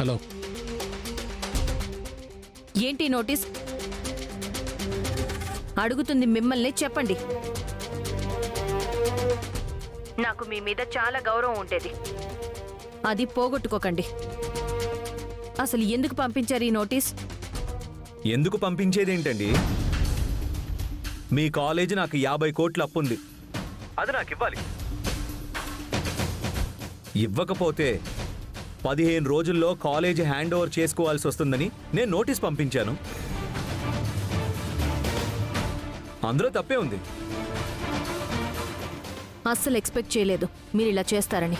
Hello. ఏంటి notice? అడుగుతుంది మిమ్మల్ని చెప్పండి. నాకు మీ మీద చాలా గౌరవం ఉండేది. అది పోగొట్టుకోకండి. అసలు ఎందుకు పంపించారు ఈ నోటీస్? ఎందుకు పంపించేదేంటండి? మీ కాలేజీ నాకు యాభై కోట్ల అప్పుంది. అది నాకు ఇవ్వాలి. ఇవ్వకపోతే పదిహేను రోజుల్లో కాలేజీ హ్యాండ్ ఓవర్ చేసుకోవాల్సి వస్తుందని నేను నోటీస్ పంపించాను. అందులో తప్పే ఉంది. అస్సలు ఎక్స్పెక్ట్ చేయలేదు. మీరు ఇలా చేస్తారని.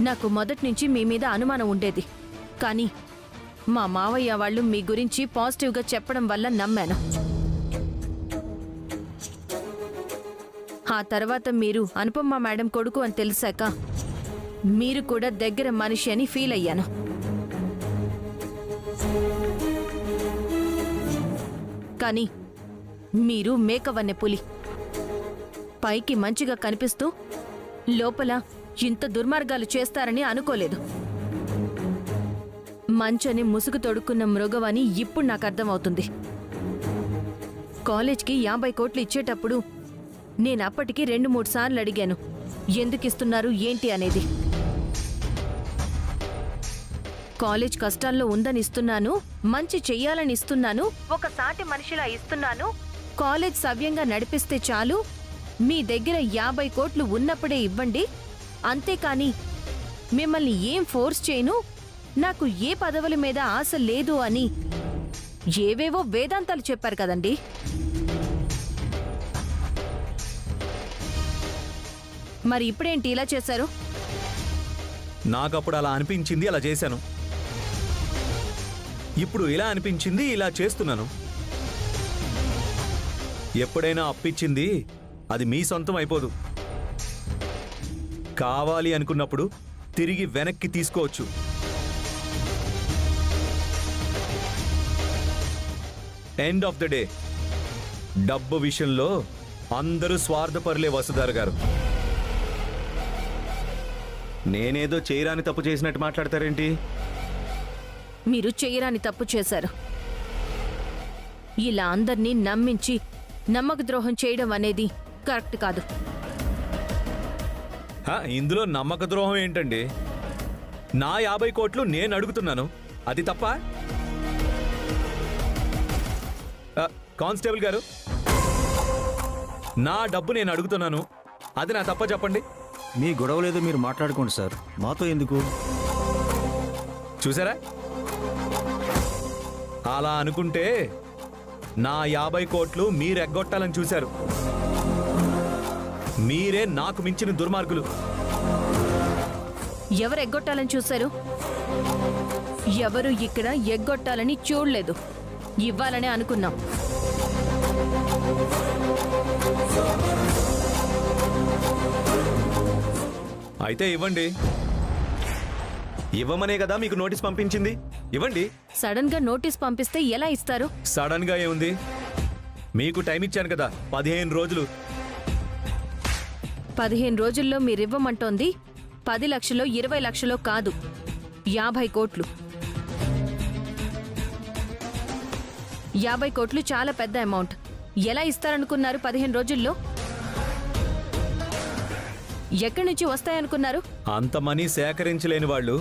నాకు మొదటి నుంచి మీ మీద అనుమానం ఉండేది. కానీ మా మావయ్య వాళ్ళు మీ గురించి పాజిటివ్గా చెప్పడం వల్ల నమ్మాను. ఆ తర్వాత మీరు అనుపమ్మ మేడం కొడుకు అని తెలిసాక మీరు కూడా దగ్గర మనిషి అని ఫీల్ అయ్యాను. కానీ మీరు మేకవన్నె పులి. పైకి మంచిగా కనిపిస్తూ లోపల ఇంత దుర్మార్గాలు చేస్తారని అనుకోలేదు. మంచని ముసుగు తొడుక్కున్న మృగవని ఇప్పుడు నాకు అర్థమవుతుంది. కాలేజ్కి యాభై కోట్లు ఇచ్చేటప్పుడు నేను అప్పటికి రెండు మూడు సార్లు అడిగాను ఎందుకు ఇస్తున్నారు ఏంటి అనేది. కాలేజ్ కష్టాల్లో ఉందని ఇస్తున్నాను మంచి చెయ్యాలని ఇస్తున్నాను ఒక సాటి మనిషిలా ఇస్తున్నాను కాలేజ్ సవ్యంగా నడిపిస్తే చాలు మీ దగ్గర యాభై కోట్లు ఉన్నప్పుడే ఇవ్వండి అంతేకాని మిమ్మల్ని ఏం ఫోర్స్ చేయను నాకు ఏ పదవుల మీద ఆశ లేదు అని. ఏవేవో వేదాంతాలు చెప్పారు కదండి. మరి ఇప్పుడేంటి ఇలా చేశారు? నాకు అప్పుడు అలా అనిపించింది అలా చేశాను. ఇప్పుడు ఇలా అనిపించింది ఇలా చేస్తున్నాను. ఎప్పుడైనా అప్పిచ్చింది అది మీ సొంతం అయిపోదు. కావాలి అనుకున్నప్పుడు తిరిగి వెనక్కి తీసుకోవచ్చు. ఎండ్ ఆఫ్ ద డే డబ్బు విషయంలో అందరూ స్వార్థపరులే వసుధార్ గారు. నేనేదో చేయరాని తప్పు చేసినట్టు మాట్లాడతారేంటి? మీరు చెయ్యరాని తప్పు చేశారు. ఇలా అందర్నీ నమ్మించి నమ్మక ద్రోహం చేయడం అనేది కరెక్ట్ కాదు. హ, ఇందులో నమ్మక ద్రోహం ఏంటండి? నా యాభై కోట్లు నేను అడుగుతున్నాను. అది తప్ప? కానిస్టేబుల్ గారు నా డబ్బు నేను అడుగుతున్నాను. అది నా తప్ప చెప్పండి. మీ గొడవలేదో మీరు మాట్లాడుకోండి సార్. మాతో ఎందుకు? చూసారా? అలా అనుకుంటే నా యాభై కోట్లు మీరు ఎగ్గొట్టాలని చూశారు. మీరే నాకు మించిన దుర్మార్గులు. ఎవరు ఎగ్గొట్టాలని చూశారు? ఎవరు ఇక్కడ ఎగ్గొట్టాలని చూడలేదు. ఇవ్వాలని అనుకున్నాం. అయితే ఇవ్వండి. ఇవ్వమనే కదా మీకు నోటీస్ పంపించింది? ఇవ్వండి. సడన్గా నోటీస్ పంపిస్తే ఎలా ఇస్తారు? సడన్గా ఏముంది? మీకు టైం ఇచ్చాను కదా పదిహేను రోజులు. పదిహేను రోజుల్లో మీరివ్వమంటోంది పది లక్షలో ఇరవై లక్షలో కాదు యాభై కోట్లు. యాభై కోట్లు చాలా పెద్ద అమౌంట్. ఎలా ఇస్తారనుకున్నారు పదిహేను రోజుల్లో? ఎక్కడి నుంచి వస్తాయనుకున్నారు? అంత మనీ సేకరించలేని వాళ్ళు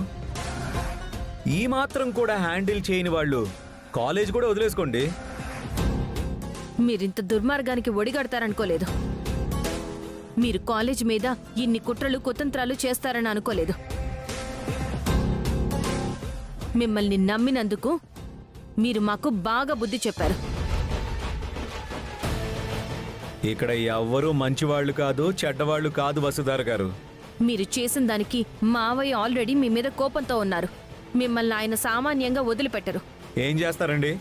ఈ మాత్రం కూడా హ్యాండిల్ చేయని వాళ్ళు. కాలేజ్ కూడా వదిలేసుకోండి. మీరింత దుర్మార్గానికి ఒడిగడతారనుకోలేదు. మీరు కాలేజ్ మీద ఇన్ని కుట్రలు కుతంత్రాలు చేస్తారని అనుకోలేదు. మిమ్మల్ని నమ్మినందుకు మీరు మాకు బాగా బుద్ధి చెప్పారు. ఇక్కడ ఎవ్వరూ మంచివాళ్ళు కాదు చెడ్డవాళ్ళు కాదు వసుధార గారు. మీరు చేసిన దానికి మావయ్య ఆల్రెడీ మీ మీద కోపంతో ఉన్నారు. మిమ్మల్ని ఆయన సామాన్యంగా వదిలిపెట్టరు. ఏం చేస్తారండి?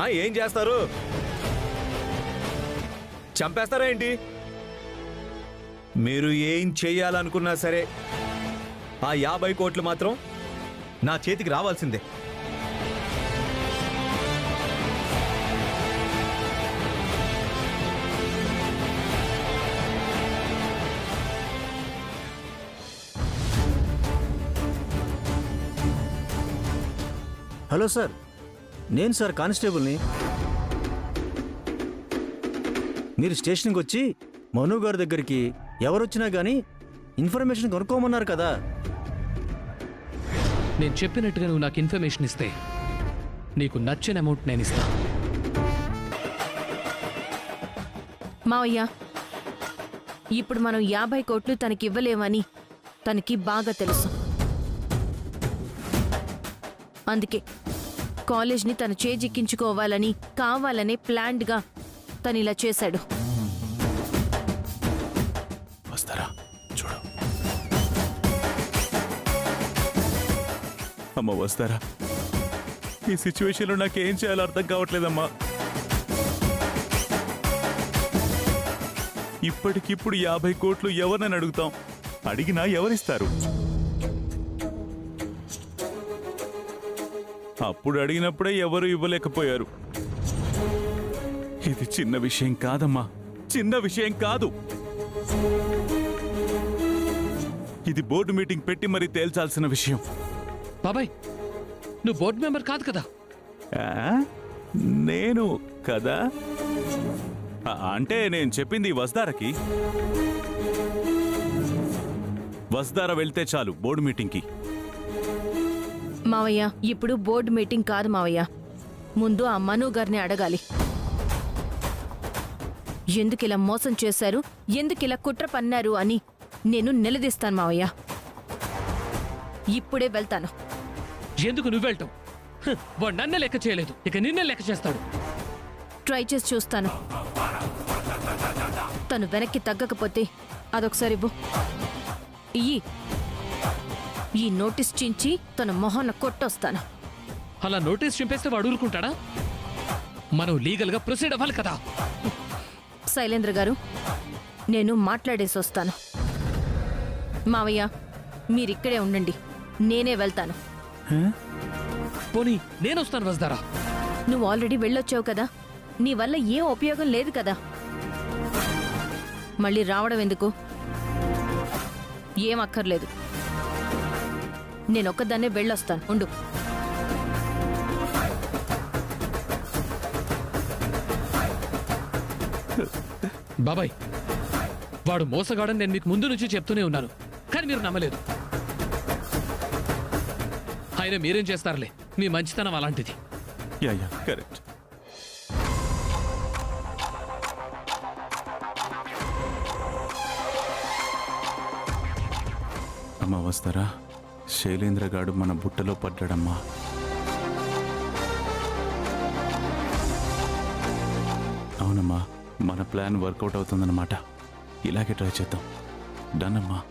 ఆ, ఏం చేస్తారు? చంపేస్తారా ఏంటి? మీరు ఏం చేయాలనుకున్నా సరే ఆ యాభై కోట్లు మాత్రం నా చేతికి రావాల్సిందే. Hello sir. నేను సార్ కానిస్టేబుల్ని. మీరు స్టేషన్కి వచ్చి మను గారి దగ్గరికి ఎవరొచ్చినా కానీ ఇన్ఫర్మేషన్ కొనుక్కోమన్నారు కదా. నేను చెప్పినట్టుగా నువ్వు నాకు ఇన్ఫర్మేషన్ ఇస్తే నీకు నచ్చిన అమౌంట్ నేను ఇస్తా. మావయ్య ఇప్పుడు మనం యాభై కోట్లు తనకి ఇవ్వలేమని తనకి బాగా తెలుసు. అందుకే కాలేజ్ని తన చేజిక్కించుకోవాలని కావాలనే ప్లాన్డ్గా తను ఇలా చేశాడు. వస్తారా? చూడు. అమ్మ వస్తారా? ఈ సిచ్యువేషన్లో నాకేం చేయాలో అర్థం కావట్లేదమ్మా. ఇప్పటికిప్పుడు యాభై కోట్లు ఎవరినని అడుగుతాం? అడిగినా ఎవరిస్తారు? అప్పుడు అడిగినప్పుడే ఎవరు ఇవ్వలేకపోయారు. ఇది చిన్న విషయం కాదమ్మా. చిన్న విషయం కాదు. ఇది బోర్డు మీటింగ్ పెట్టి మరీ తేల్చాల్సిన విషయం. బాబాయ్ నువ్వు బోర్డు మెంబర్ కాదు కదా? నేను కదా? అంటే నేను చెప్పింది వస్దారకి. వస్దార వెళ్తే చాలు బోర్డు మీటింగ్కి. మావయ్య. ఇప్పుడు బోర్డు మీటింగ్ కాదు మావయ్య. ముందు ఆ మను గారిని అడగాలి. ఎందుకు ఇలా మోసం చేశారు? ఎందుకు ఇలా కుట్ర పన్నారు అని నేను నిలదీస్తాను మావయ్య. ఇప్పుడే వెళ్తాను. ఎందుకు నువ్వు వెళ్ళటం హ్, వాడు నన్నే లెక్క చేయలేదు. ఇక నిన్నే లెక్క చేస్తాడు. ట్రై చేసి చూస్తాను. తను వెనక్కి తగ్గకపోతే అదొకసారి ఇవ్వు. ఇయ్యి. ఈ నోటీస్ చించి తన మొహాన కొట్టొస్తాను. అలా నోటీస్ చింపేస్తే వాడు ఊరుకుంటాడా? మనం లీగల్గా ప్రొసీడ్ అవ్వాలి కదా. శైలేంద్ర గారు నేను మాట్లాడేసి వస్తాను. మావయ్య మీరిక్కడే ఉండండి. నేనే వెళ్తాను. పోనీ నేను వస్తాను వస్తారా నువ్వు ఆల్రెడీ వెళ్ళొచ్చావు కదా. నీ వల్ల ఏం ఉపయోగం లేదు కదా. మళ్ళీ రావడం ఎందుకు? ఏం అక్కర్లేదు. నేనొక్కదాన్నే వెళ్ళొస్తాను. ఉండు. బాబాయ్ వాడు మోసగాడని నేను మీకు ముందు నుంచి చెప్తూనే ఉన్నాను కానీ మీరు నమ్మలేదు. ఆయన మీరేం చేస్తారులే మీ మంచితనం అలాంటిది. Yeah yeah correct. అమ్మా వస్తారా? శైలేంద్రగాడు మన బుట్టలో పడ్డాడమ్మా. అవునమ్మా మన ప్లాన్ వర్కౌట్ అవుతుందన్నమాట. ఇలాగే ట్రై చేద్దాం. డన్ అమ్మా.